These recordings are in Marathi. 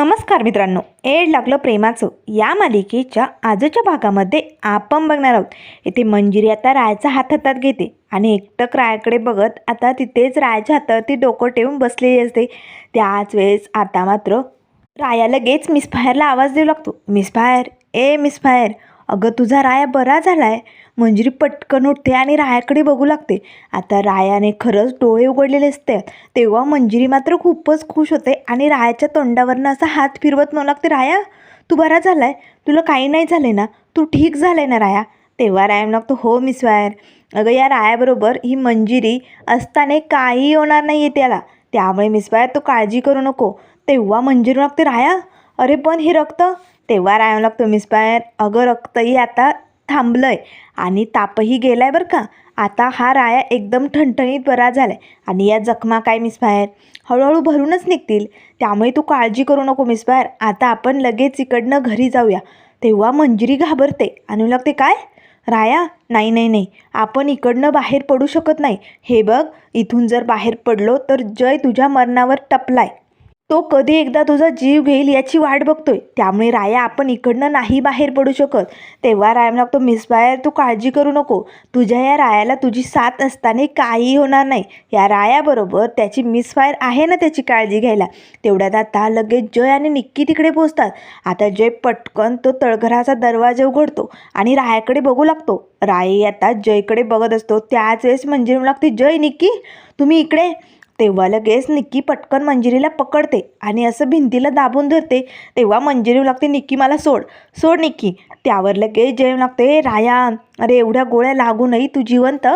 नमस्कार मित्रांनो. एड लागलं प्रेमाचं. या मालिकेच्या आजच्या भागामध्ये आपण बघणार आहोत. इथे मंजिरी आता रायचा हात हातात घेते आणि एकटक रायाकडे बघत आता तिथेच रायाच्या हातावरती डोकं ठेवून बसलेली असते. त्याच वेळेस आता मात्र राया लगेच मिसफायरला आवाज देऊ लागतो. मिसफायर ए मिसफायर. अगं तुझा राया बरा झालाय. मंजिरी पटकन उठते आणि रायाकडे बघू लागते. आता रायाने खरंच डोळे उघडलेले असते. तेव्हा मंजिरी मात्र खूपच खुश होते आणि रायाच्या तोंडावरनं असा हात फिरवत म्हणू लागते राया तू बरा झालाय. तुला काही नाही झालंय ना? तू ठीक झालाय ना राया? तेव्हा राया म्हणू लागतो हो मिस वायर. अगं या रायाबरोबर ही मंजिरी असताना काही होणार नाही आहे त्याला. त्यामुळे मिस वायर तू काळजी करू नको. तेव्हा मंजिरी म्हणू लागते राया अरे पण हे रक्त तेव्हा राया लागतो मिसफायर अगं रक्तही आता थांबलं आहे आणि तापही गेला आहे बरं का. आता हा राया एकदम ठणठणीत बरा झाला आहे आणि या जखमा काय मिसफायर हळूहळू भरूनच निघतील. त्यामुळे तू काळजी करू नको मिसफायर आता आपण लगेच इकडनं घरी जाऊया. तेव्हा मंजिरी घाबरते. आणि लागते काय? राया नाही नाही नाही. आपण इकडनं बाहेर पडू शकत नाही. हे बघ इथून जर बाहेर पडलो तर जय तुझ्या मरणावर टपलाय. तो कधी एकदा तुझा जीव घेईल याची वाट बघतोय. त्यामुळे राया आपण इकडनं नाही बाहेर पडू शकत. तेव्हा राया लागतो मिस बाहेर तू काळजी करू नको. तुझ्या या रायाला तुझी साथ असताना काही होणार नाही. या रायाबरोबर त्याची मिसफायर आहे ना त्याची काळजी घ्यायला. तेवढ्यात आता लगेच जय आणि निक्की तिकडे पोचतात आता जय पटकन तो तळघराचा दरवाजा उघडतो आणि रायाकडे बघू लागतो. राय आता जयकडे बघत असतो. त्याच वेळेस मंजिरी म्हणू लागते जय निक्की तुम्ही इकडे तेव्हा लगेच निक्की पटकन मंजिरीला पकडते आणि असं भिंतीला दाबून धरते. तेव्हा मंजिरी लागते निक्की मला सोड. सोड निक्की. त्यावर लगेच जय लागते राया अरे एवढ्या गोळ्या लागूनही तू जिवंत?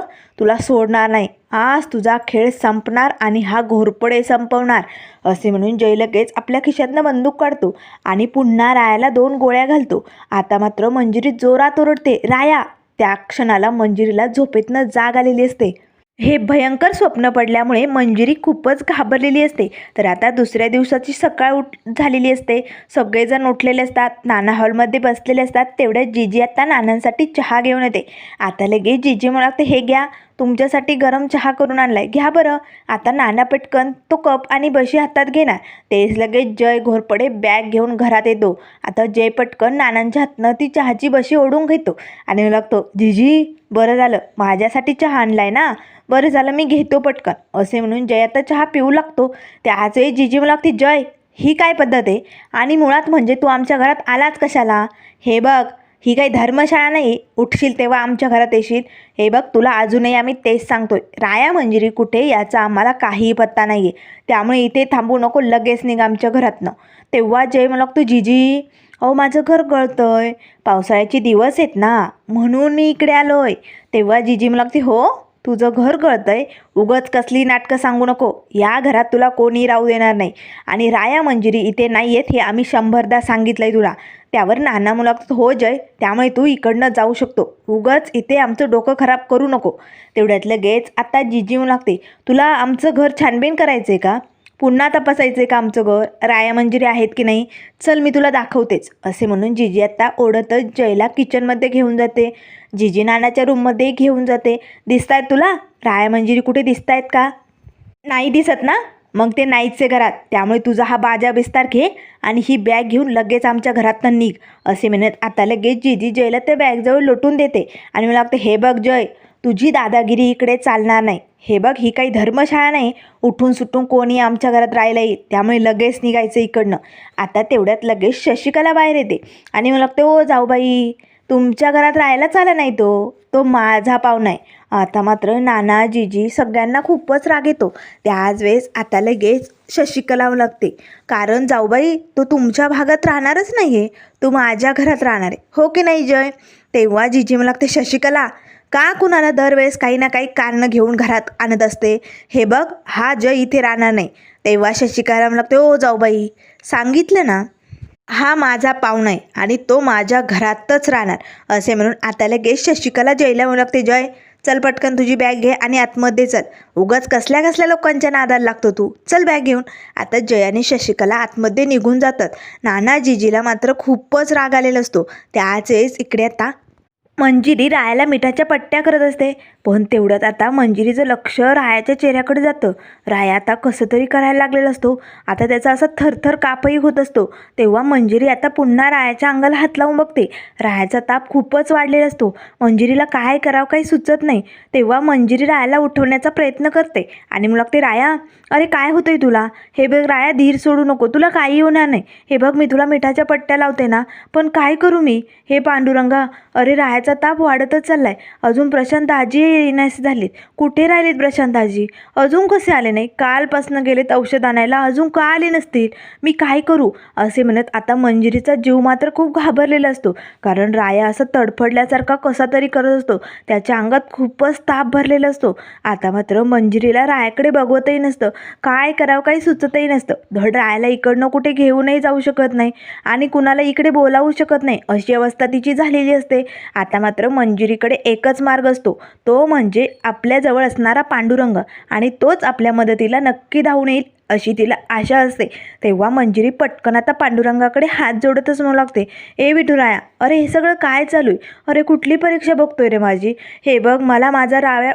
तुला सोडणार नाही. आज तुझा खेळ संपणार आणि हा घोरपडे संपवणार. असे म्हणून जय लगेच आपल्या खिशातनं बंदूक काढतो आणि पुन्हा रायाला दोन गोळ्या घालतो. आता मात्र मंजिरी जोरात ओरडते राया. त्या क्षणाला मंजिरीला झोपेतनं जाग आलेली असते. हे भयंकर स्वप्न पडल्यामुळे मंजिरी खूपच घाबरलेली असते. तर आता दुसऱ्या दिवसाची सकाळ उठ झालेली असते. सगळेजण उठलेले असतात. नाना हॉलमध्ये बसलेले असतात. तेवढ्यात जिजी आता नानांसाठी चहा घेऊन येते. आता लगेच जिजी म्हणते हे घ्या. तुमच्यासाठी गरम चहा करून आणलाय. घ्या बरं. आता नाना पटकन तो कप आणि बशी हातात घेणार. तेच लगेच जय घोरपडे बॅग घेऊन घरात येतो. आता जय पटकन नानांच्या हातनं ती चहाची बशी ओढून घेतो आणि लागतो जिजी बरं झालं. माझ्यासाठी चहा आणलाय ना? बरं झालं मी घेतो पटकन. असे म्हणून जय आता चहा पिऊ लागतो. त्याच वेळी जिजी मला लागते जय ही काय पद्धत आहे? आणि मुळात म्हणजे तू आमच्या घरात आलाच कशाला? हे बघ ही काही धर्मशाळा नाही उठशील तेव्हा आमच्या घरात येशील. हे बघ तुला अजूनही आम्ही तेच सांगतोय. राया मंजिरी कुठे याचा आम्हाला काहीही पत्ता नाही आहे त्यामुळे इथे थांबू नको लगेच निघ आमच्या घरातनं. तेव्हा जय मला लागतो जिजी अहो माझं घर गळतंय. पावसाळ्याचे दिवस आहेत ना म्हणून मी इकडे आलोय. तेव्हा जिजी मला लागते हो तुझं घर गळतंय. उगच कसली नाटकं सांगू नको. या घरात तुला कोणी राहू देणार नाही. आणि राया मंजिरी इथे नाही आहेत हे आम्ही शंभरदा सांगितलं आहे तुला. त्यावर नाना मुलाखत हो जय त्यामुळे तू इकडनं जाऊ शकतो. उगच इथे आमचं डोकं खराब करू नको. तेवढ्यात लगेच आता जिजी लागते. तुला आमचं घर छानबीन करायचं आहे का? पुन्हा तपासायचं आहे का आमचं घर? राया मंजिरी आहेत की नाही? चल मी तुला दाखवतेच. असे म्हणून जिजी आत्ता ओढतच जयला किचनमध्ये घेऊन जाते. जिजी नानाच्या रूममध्ये घेऊन जाते. दिसतायत तुला? राया मंजिरी कुठे दिसतायत का? नाही दिसत ना. मग ते नाहीचे घरात. त्यामुळे तुझा हा बाजा बिस्तार घे आणि ही बॅग घेऊन लगेच आमच्या घरातनं निघ असे म्हणत आता लगेच जिजी जयला त्या बॅगजवळ लोटून देते आणि मला लागतं हे बघ जय तुझी दादागिरी इकडे चालणार नाही. हे बघ ही काही धर्मशाळा नाही. उठून सुटून कोणी आमच्या घरात राहिलं येईल त्यामुळे लगेच निघायचं इकडनं. आता तेवढ्यात लगेच शशिकला बाहेर येते आणि मला लागते ओ जाऊ बाई. तुमच्या घरात राहायलाच आला नाही तो. तो माझा पाहुणा आहे आता मात्र नाना जिजी सगळ्यांना खूपच राग येतो. त्याच वेळेस आता लगेच शशिकलावं लागते. कारण जाऊबाई तो तुमच्या भागात राहणारच नाही आहे तो माझ्या घरात राहणार आहे. हो की नाही जय? तेव्हा जिजी मला लागते शशिकला का कुणाला दरवेळेस काही ना काही कारणं घेऊन घरात आणत असते? हे बघ हा जय इथे राहणार नाही. तेव्हा शशिकला मला लागते ओ जाऊबाई सांगितलं ना? हा माझा पाहुणा आहे आणि तो माझ्या घरातच राहणार असे म्हणून आता लगेच शशिकला जयला म्हणू लागते जय चल पटकन तुझी बॅग घे आणि आतमध्ये चल. उगाच कसल्या कसल्या लोकांच्या नादाला लागतो तू? चल बॅग घेऊन. आता जय आणि शशिकला आतमध्ये निघून जातात. नाना जिजीला मात्र खूपच राग आलेला असतो. त्याच वेळेस इकडे आता मंजिरी रायाला मिठाच्या पट्ट्या करत असते. पण तेवढ्यात आता मंजिरीचं लक्ष रायाच्या चेहऱ्याकडे जातं. राया आता कसं तरी करायला लागलेला असतो. आता त्याचा असा थरथर कापही होत असतो. तेव्हा मंजिरी आता पुन्हा रायाच्या अंगाला हात लावून बघते. रायाचा ताप खूपच वाढलेला असतो. मंजिरीला काय करावं काही सुचत नाही. तेव्हा मंजिरी रायाला उठवण्याचा प्रयत्न करते. आणि मग लागते राया अरे काय होतंय तुला? हे बघ राया धीर सोडू नको. तुला काही होणार नाही. हे बघ मी तुला मिठाच्या पट्ट्या लावते ना. पण काय करू मी? हे पांडुरंगा अरे रायाचा ताप वाढतच चाललाय. अजून प्रशांत आजी येण्यास झालीत. कुठे राहिलीत प्रशांत आजी? अजून कसे आले नाही? कालपासनं गेलेत औषध आणायला. अजून का आले नसतील? मी काय करू? असे म्हणत आता मंजिरीचा जीव मात्र खूप घाबरलेला असतो. कारण राया असं तडफडल्यासारखा कसा तरी करत असतो. त्याच्या अंगात खूपच ताप भरलेला असतो. आता मात्र मंजिरीला रायाकडे बघवतही नसतं. काय करावं काही सुचतही नसतं. धड रायाला इकडनं कुठे घेऊनही जाऊ शकत नाही आणि कुणाला इकडे बोलावू शकत नाही. अशी अवस्था तिची झालेली असते. आता आता मात्र मंजिरीकडे एकच मार्ग असतो. तो म्हणजे आपल्याजवळ असणारा पांडुरंग आणि तोच आपल्या मदतीला नक्की धावून येईल अशी तिला आशा असते. तेव्हा मंजिरी पटकन आता पांडुरंगाकडे हात जोडतच म्हणू लागते. ए विठुराया अरे हे सगळं काय चालू आहे? अरे कुठली परीक्षा बघतोय रे माझी? हे बघ मला माझा राव्या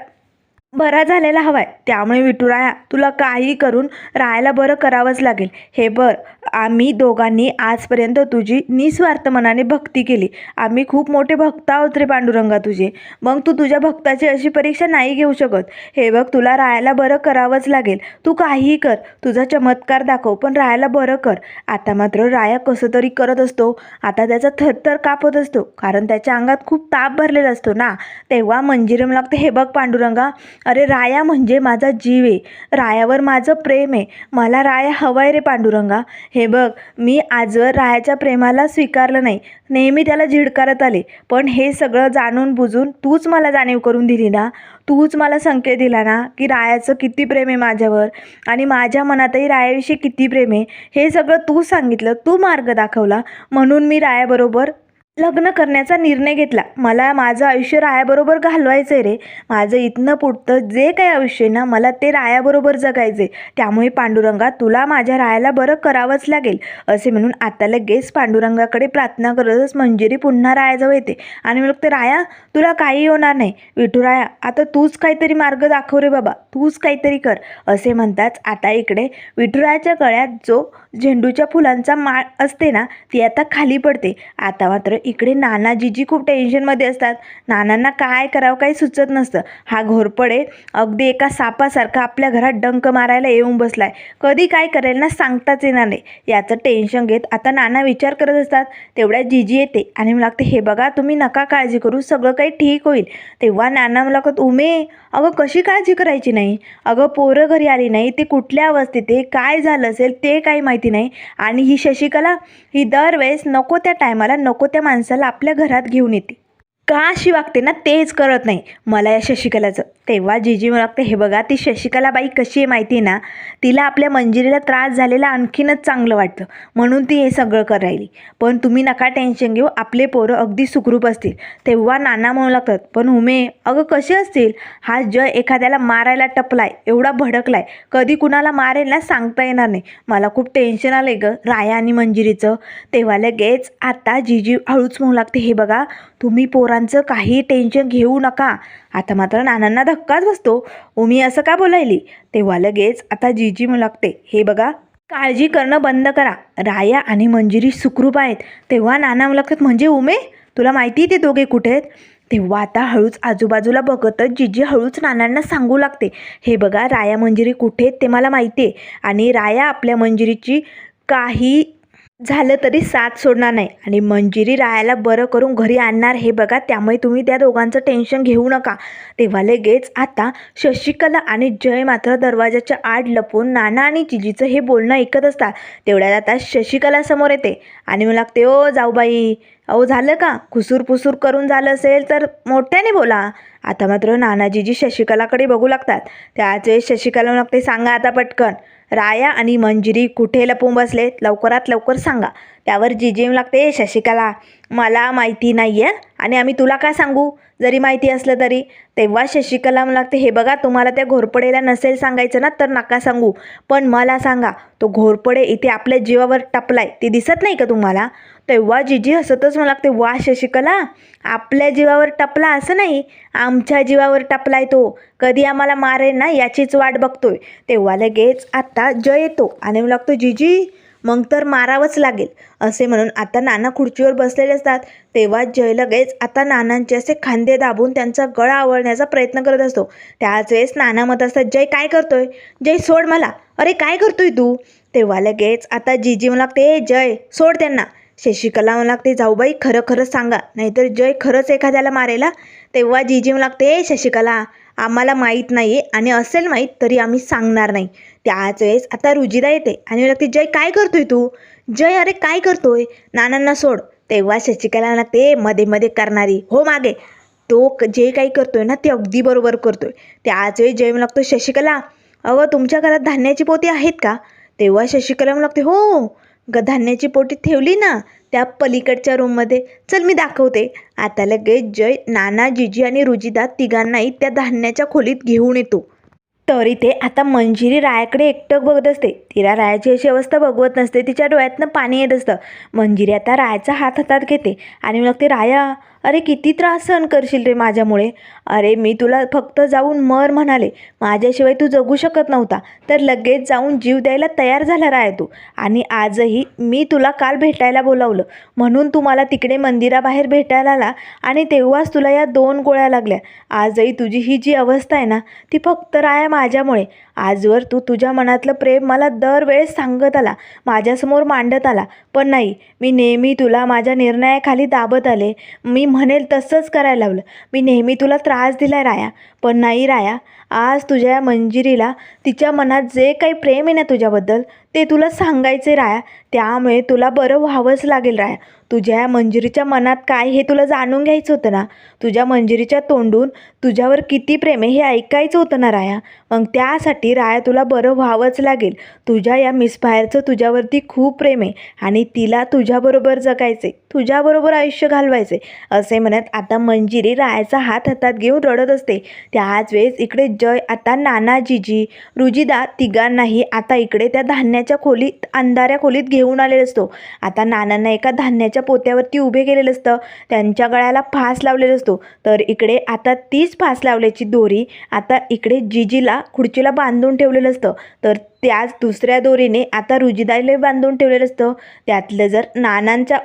बरा झालेला हवाय. त्यामुळे विठुराया तुला काही करून राहायला बरं करावंच लागेल. हे बर आम्ही दोघांनी आजपर्यंत तुझी निस्वार्थ मनाने भक्ती केली. आम्ही खूप मोठे भक्त आहोत रे पांडुरंगा तुझे. मग तू तुझ्या भक्ताची अशी परीक्षा नाही घेऊ शकत. हे बघ तुला राहायला बरं करावंच लागेल. तू काहीही कर. तुझा चमत्कार दाखव पण राहायला बरं कर. आता मात्र राया कसं तरी करत असतो. आता त्याचा थरथर कापत असतो. कारण त्याच्या अंगात खूप ताप भरलेला असतो ना. तेव्हा मंजिरम लागते हे बघ पांडुरंगा अरे राया म्हणजे माझा जीव आहे. रायावर माझं प्रेम आहे. मला राया हवाय रे पांडुरंगा. हे बघ मी आजवर रायाच्या प्रेमाला स्वीकारलं नाही. नेहमी त्याला झिडकारत आले. पण हे सगळं जाणून बुजून तूच मला जाणीव करून दिली ना? तूच मला संकेत दिला ना की रायाचं किती प्रेम आहे माझ्यावर? आणि माझ्या मनातही रायाविषयी किती प्रेम आहे? हे सगळं तू सांगितलं तू मार्ग दाखवला. म्हणून मी रायाबरोबर लग्न करण्याचा निर्णय घेतला. मला माझं आयुष्य रायाबरोबर घालवायचं आहे रे. माझं इथनं पुढतं जे काही आयुष्य आहे ना मला ते रायाबरोबर जगायचं आहे त्यामुळे पांडुरंगा तुला माझ्या रायाला बरं करावंच लागेल असे म्हणून आता लगेच पांडुरंगाकडे प्रार्थना करतच मंजिरी पुन्हा रायाजवळ येते. आणि मग ते राया तुला काही होणार नाही. विठुराया आता तूच काहीतरी मार्ग दाखव रे बाबा. तूच काहीतरी कर. असे म्हणताच आता इकडे विठुरायाच्या गळ्यात जो झेंडूच्या फुलांचा माळ असते ना ती आता खाली पडते. आता मात्र इकडे नाना जीजी खूप टेन्शनमध्ये असतात. नानांना काय करावं काही सुचत नसतं. हा घोरपडे अगदी एका सापासारखा आपल्या घरात डंक मारायला येऊन बसलाय. कधी काय करेल ना सांगताच येणार नाही. याचं टेन्शन घेत आता नाना विचार करत असतात. तेवढ्या जीजी येते आणि मला लागते हे बघा तुम्ही नका काळजी करू. सगळं काही ठीक होईल. तेव्हा नाना मला लागत उमे अगं कशी काळजी करायची नाही? अगं पोरं घरी आली नाही. ते कुठल्या अवस्थेत ते काय झालं असेल? ते काही माहिती नाही. आणि ही शशिकला ही दरवेळेस नको त्या टायमाला नको त्या माणसाला आपल्या घरात घेऊन येते. का अशी वागते ना तेच करत नाही. मला या शशिकलाचं. तेव्हा जीजी मला वागते हे बघा ती शशिकला बाई कशी आहे माहिती आहे ना तिला आपल्या मंजिरीला त्रास झालेला आणखीनच चांगलं वाटतं. म्हणून ती हे सगळं करायली पण तुम्ही नका टेन्शन घेऊ आपले पोरं अगदी सुखरूप असतील. तेव्हा नाना म्हणू लागतात पण उमे अगं कसे असतील? हा जय एखाद्याला मारायला टपलाय एवढा भडकलाय कधी कुणाला मारेल ना सांगता येणार नाही. मला खूप टेन्शन आलं आहे गं राया आणि मंजिरीचं. तेव्हा लगेच आता जीजी हळूच म्हणू लागते हे बघा तुम्ही पोरांचं काही टेन्शन घेऊ नका. आता मात्र नानांना धक्काच बसतो. उमी असं का बोलायली? तेव्हा लगेच आता जीजी म्हणू लागते हे बघा. काळजी करणं बंद करा. राया आणि मंजिरी सुखरूप आहेत. तेव्हा नाना मुलाखत म्हणजे उमे? तुला माहिती आहे ते दोघे कुठे आहेत? तेव्हा आता हळूच आजूबाजूला बघतच जिजी हळूच नानांना सांगू लागते. हे बघा राया मंजिरी कुठे आहेत ते मला माहिती आहे. आणि राया आपल्या मंजिरीची काही झालं तरी साथ सोडणार नाही. आणि मंजिरी राहायला बरं करून घरी आणणार हे बघा त्यामुळे तुम्ही त्या दोघांचं टेन्शन घेऊ नका. तेव्हा लगेच आता शशिकला आणि जय मात्र दरवाजाच्या आड लपून नाना आणि जिजीचं हे बोलणं ऐकत असतात. तेवढ्यात आता शशिकला समोर येते. आणि मला लागते ओ जाऊबाई अहो झालं का? खुसूर पुसूर करून झालं असेल तर मोठ्याने बोला. आता मात्र नानाजीजी शशिकलाकडे बघू लागतात. त्याच वेळेस शशिकला लागते सांगा आता पटकन. राया आणि मंजिरी कुठे लपून बसले लवकरात लवकर सांगा. त्यावर जिजीम लागते शशिकला. मला माहिती नाही आहे आणि आम्ही तुला काय सांगू? जरी माहिती असलं तरी. तेव्हा शशिकला मला लागते हे बघा तुम्हाला त्या घोरपडेला नसेल सांगायचं ना तर नका सांगू. पण मला सांगा तो घोरपडे इथे आपल्या जीवावर टपलाय ते दिसत नाही का तुम्हाला? तेव्हा जिजी हसतच मला लागते वा शशिकला आपल्या जीवावर टपला असं नाही. आमच्या जीवावर टपलाय तो. कधी आम्हाला मारेल ना याचीच वाट बघतोय. तेव्हा लगेच आत्ता जय येतो आणि मला लागतो जिजी मग तर मारावंच लागेल असे म्हणून आता नाना खुर्चीवर बसलेले असतात. तेव्हा जय लगेच आता नानांचे असे खांदे दाबून त्यांचा गळा आवळण्याचा प्रयत्न करत असतो. त्याच वेळेस नाना मत असतात जय काय करतोय? जय सोड मला. अरे काय करतोय तू? तेव्हा लगेच आता जीजी म्हणू लागते "ए, जय सोड त्यांना. शशिकला मला लागते जाऊबाई खरं खरं सांगा. नाहीतर जय खरंच एखाद्याला मारेला तेव्हा जीजी म्हणू लागते "ए, शशिकला आम्हाला माहीत नाही आहे आणि असेल माहीत तरी आम्ही सांगणार नाही. त्याच वेळेस आता रुजिरा येते आणि मला लागते जय काय करतोय तू? जय अरे काय करतोय? नानांना सोड. तेव्हा शशिकला लागते मध्ये मध्ये करणारी. हो मागे. तो क- जे काही करतोय ना ते अगदी बरोबर करतोय. त्याच वेळी जय लागतो शशिकला अगं तुमच्या घरात धान्याची पोती आहेत का? तेव्हा शशिकला लागते हो ग धान्याची पोटी ठेवली ना त्या पलीकडच्या रूममध्ये चल मी दाखवते. आता लगेच जय नाना जिजी आणि रुजिदा तिघांनाही त्या धान्याच्या खोलीत घेऊन येतो. तरी ते आता मंजिरी रायाकडे एकटक बघत असते. तिला रायाची अशी अवस्था बघवत नसते. तिच्या डोळ्यातनं पाणी येत असतं. मंजिरी आता रायाचा हात हातात घेते आणि मग ते राया अरे किती त्रास सहन करशील रे माझ्यामुळे? अरे मी तुला फक्त जाऊन मर म्हणाले. माझ्याशिवाय तू जगू शकत नव्हता. तर लगेच जाऊन जीव द्यायला तयार झाला राया तू. आणि आजही मी तुला काल भेटायला बोलावलं. म्हणून तू मला तिकडे मंदिराबाहेर भेटायला आला आणि तेव्हाच तुला या दोन गोळ्या लागल्या. आजही तुझी ही जी अवस्था आहे ना ती फक्त राया माझ्यामुळे. आजवर तू तुझ्या मनातलं प्रेम मला दरवेळेस सांगत आला. माझ्यासमोर मांडत आला. पण नाही मी नेहमी तुला माझ्या निर्णयाखाली दाबत आले. मी म्हणेल तसंच करायला लावलं. मी नेहमी तुला त्रास दिला राया. पण नाही राया आज तुझ्या या मंजिरीला तिच्या मनात जे काही प्रेम आहे ना तुझ्याबद्दल ते तुला सांगायचे राया. त्यामुळे तुला बरं व्हावंच लागेल राया. तुझ्या या मंजिरीच्या मनात काय हे तुला जाणून घ्यायचं होतं ना? तुझ्या मंजिरीच्या तोंडून तुझ्यावर किती प्रेम आहे हे ऐकायचं होतं ना राया? मग त्यासाठी राया तुला बरं व्हावंच लागेल. तुझ्या या मिसफायरचं तुझ्यावरती खूप प्रेम आहे आणि तिला तुझ्याबरोबर जगायचे तुझ्याबरोबर आयुष्य घालवायचे असे म्हणत आता मंजिरी रायाचा हात हातात घेऊन रडत असते. त्याच वेळेस इकडे जय आता नाना जिजी रुजिदा तिघांनाही आता इकडे त्या धान्याच्या खोलीत अंधाऱ्या खोलीत घेऊन आलेला असतो. आता नानांना एका धान्याच्या पोत्यावरती उभे केलेलं असतं. त्यांच्या गळ्याला फास लावलेला असतो. तर इकडे आता तीच फास लावल्याची दोरी आता इकडे जिजीला खुर्चीला बांधून ठेवलेलं असतं. तर त्याच दुसऱ्या दोरीने आता रुजिदाला बांधून ठेवलेलं असतं. त्यातलं जर नानांच्या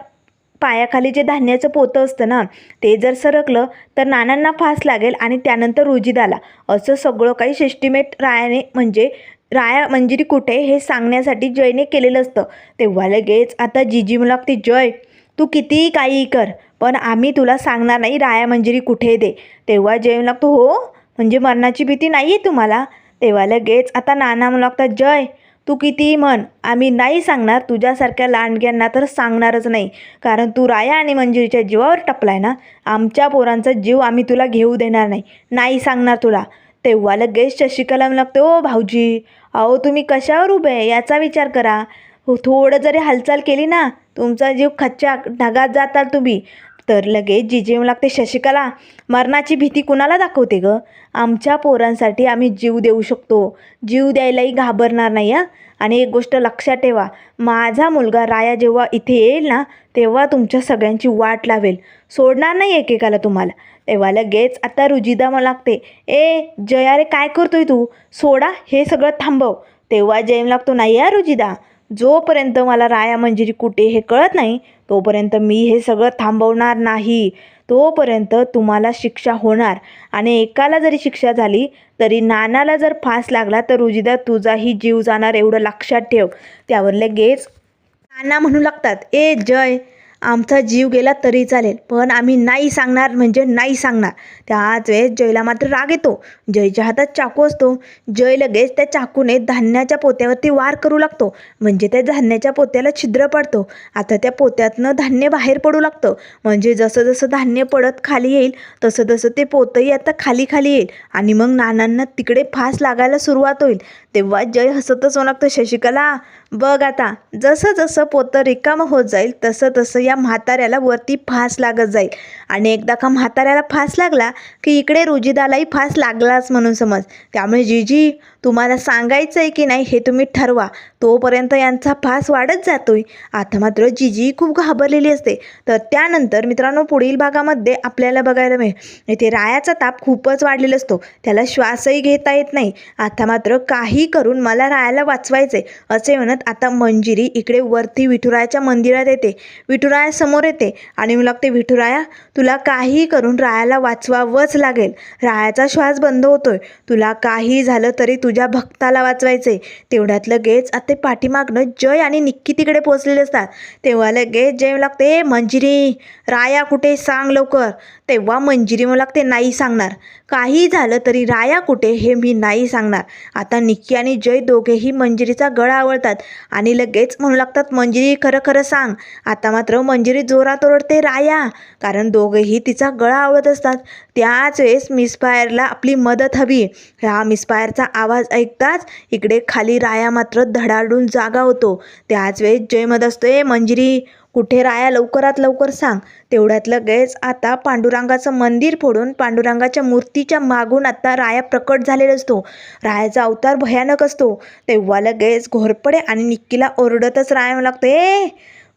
पायाखाली जे धान्याचं पोतं असतं ना ते जर सरकलं तर नानांना फास लागेल आणि त्यानंतर रुजिदाला असं सगळं काही सिस्टिमेट रायाने म्हणजे राया मंजिरी कुठे हे सांगण्यासाठी जयने केलेलं असतं. तेव्हा लगेच आता जिजी मला लागते जय तू कितीही काही कर पण आम्ही तुला सांगणार नाही राया मंजिरी कुठे दे तेव्हा जय लागतो हो म्हणजे मरणाची भीती नाही आहे तुम्हाला? तेव्हा लगेच आता नाना मला लागतात जय तू कितीही म्हण आम्ही नाही सांगणार तुझ्यासारख्या लांडग्यांना तर सांगणारच नाही. कारण तू राया आणि मंजिरीच्या जीवावर टपलाय ना? आमच्या पोरांचा जीव आम्ही तुला घेऊ देणार नाही. नाही सांगणार तुला. तेव्हा लगेच शशिकला लागते ओ भाऊजी. अहो तुम्ही कशावर उभे आहे? याचा विचार करा. हो थोडं जरी हालचाल केली ना तुमचा जीव खच्च्या ढगात जाताल तुम्ही. तर लगेच जिजे लागते शशिकला मरणाची भीती कुणाला दाखवते ग? आमच्या पोरांसाठी आम्ही जीव देऊ शकतो. जीव द्यायलाही घाबरणार नाही हां? आणि एक गोष्ट लक्षात ठेवा माझा मुलगा राया जेव्हा इथे येईल ना तेव्हा तुमच्या सगळ्यांची वाट लावेल. सोडणार नाही एकेकाला तुम्हाला. तेव्हा लगेच आता रुजिदा मला लागते ए जया रे काय करतोय तू? सोडा हे सगळं थांबव. तेव्हा जेम लागतो नाही या रुजिदा? जोपर्यंत मला राया मंजिरी कुठे हे कळत नाही तोपर्यंत मी हे सगळं थांबवणार नाही. तोपर्यंत तुम्हाला शिक्षा होणार आणि एकाला जरी शिक्षा झाली तरी नानाला जर फास लागला तर रुजिदा तुझाही जीव जाणार एवढं लक्षात ठेव. त्यावर लगेच नाना म्हणू लागतात ए जय. आमचा जीव गेला तरी चालेल. पण आम्ही नाही सांगणार म्हणजे नाही सांगणार. त्याच वेळेस जयला मात्र राग येतो. जयच्या हातात चाकू असतो. जय लगेच त्या चाकूने धान्याच्या पोत्यावरती वार करू लागतो. म्हणजे त्या धान्याच्या पोत्याला छिद्र पडतो. आता त्या पोत्यातनं धान्य बाहेर पडू लागतं. म्हणजे जसं जसं धान्य पडत खाली येईल तसं तसं ते पोतंही आता खाली खाली येईल. आणि मग नानांना तिकडे फास लागायला सुरुवात होईल. तेव्हा जय हसतच लागतं शशिकला बघ आता. जसं जसं पोतं रिकामं होत जाईल तसं तसं या त्या म्हाताऱ्याला वरती फास लागत जाईल. आणि एकदा का म्हाताऱ्याला फास लागला की इकडे रुजिदालाही फास लागलाच म्हणून समज. त्यामुळे जीजी तुम्हाला सांगायचं आहे की नाही हे तुम्ही ठरवा. तोपर्यंत यांचा फास वाढत जातोय. आता मात्र जीजी खूप घाबरलेली असते. तर त्यानंतर मित्रांनो पुढील भागामध्ये आपल्याला बघायला मिळेल. इथे रायाचा ताप खूपच वाढलेला असतो. त्याला श्वासही घेता येत नाही. आता मात्र काही करून मला रायाला वाचवायचे असे म्हणत आता मंजिरी इकडे वरती विठुरायाच्या मंदिरात येते. विठुरायासमोर येते. आणि मला लागते विठुराया तुला काही करून रायाला वाचवावंच लागेल. रायाचा श्वास बंद होतोय. तुला काही झालं तरी तुझ्या भक्ताला वाचवायचे. तेवढ्यात लगेच आता ते पाठीमागनं जय आणि निक्की तिकडे पोचलेले असतात. तेव्हा लगेच जय लागते मंजिरी राया कुठे? सांग लवकर. तेव्हा मंजिरी मला ते नाही सांगणार. काही झालं तरी राया कुठे हे मी नाही सांगणार. आता निक्की आणि जय दोघेही मंजिरीचा गळा आवळतात आणि लगेच म्हणू लागतात मंजिरी खरं खरं सांग. आता मात्र मंजिरी जोरात ओरडते राया. कारण दोघेही तिचा गळा आवळत असतात. त्याच वेळेस मिसफायरला आपली मदत हवी. ह्या मिसफायरचा आवाज ऐकताच इकडे खाली राया मात्र धडाडून जागा होतो. त्याच वेळेस जय मध असतो असतोय मंजिरी कुठे राया लवकरात लवकर सांग. तेवढ्यात लगेच आता पांडुरंगाचं मंदिर फोडून पांडुरंगाच्या मूर्तीच्या मागून आता राया प्रकट झालेला असतो. रायाचा अवतार भयानक असतो. तेव्हा लगेच घोरपडे आणि निक्कीला ओरडतच राया लागते ए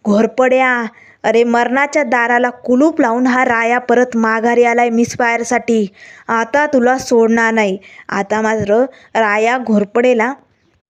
घोरपड्या अरे मरणाच्या दाराला कुलूप लावून हा राया परत माघारी आलाय मिसफायरसाठी आता तुला सोडणार नाही. आता मात्र राया घोरपडेला